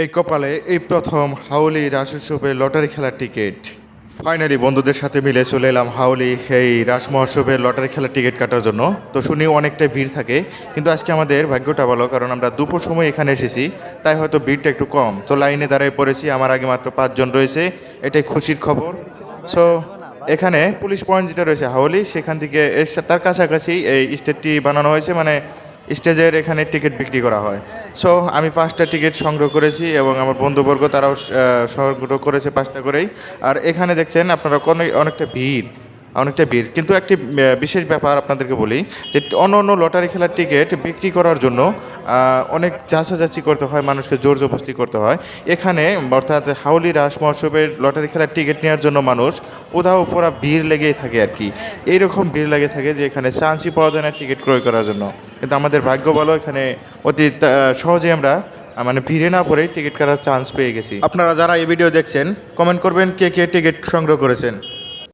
এই কপালে এই প্রথম হাউলি রাস লটারি খেলার টিকিট। ফাইনালি বন্ধুদের সাথে মিলে চলে এলাম হাউলি এই রাস মহোৎসবের লটারি খেলার টিকিট কাটার জন্য। তো শুনি অনেকটাই ভিড় থাকে, কিন্তু আজকে আমাদের ভাগ্যটা ভালো, কারণ আমরা দুপুর সময় এখানে এসেছি, তাই হয়তো ভিড়টা একটু কম। তো লাইনে দাঁড়িয়ে পড়েছি, আমার আগে মাত্র পাঁচজন রয়েছে, এটাই খুশির খবর। সো এখানে পুলিশ পয়েন্ট যেটা রয়েছে হাওলি সেখান থেকে এর তার কাছাকাছি এই স্টেটটি বানানো হয়েছে মানে স্টেজের এখানে টিকিট বিক্রি করা হয়। সো আমি পাঁচটা টিকিট সংগ্রহ করেছি এবং আমার বন্ধুবর্গ তারাও সংগ্রহ করেছে পাঁচটা করেই। আর এখানে দেখছেন আপনারা কোনো, অনেকটা ভিড় অনেকটা ভিড়। কিন্তু একটি বিশেষ ব্যাপার আপনাদেরকে বলি, যে অন্য অন্য লটারি খেলার টিকিট বিক্রি করার জন্য অনেক যাচাযাচি করতে হয়, মানুষকে জোর জবস্তি করতে হয়। এখানে, অর্থাৎ হাউলি রাস মহোৎসবের লটারি খেলার টিকিট নেওয়ার জন্য মানুষ কোথাও পুরা ভিড় লেগেই থাকে আর কি। এইরকম ভিড় লেগে থাকে যে এখানে চান্সই পাওয়া যায় না টিকিট ক্রয় করার জন্য। কিন্তু আমাদের ভাগ্য ভালো, এখানে অতি সহজে আমরা মানে ভিড়ে না পড়ে টিকিট কাটার চান্স পেয়ে গেছি। আপনারা যারা এই ভিডিও দেখছেন কমেন্ট করবেন কে কে টিকিট সংগ্রহ করেছেন।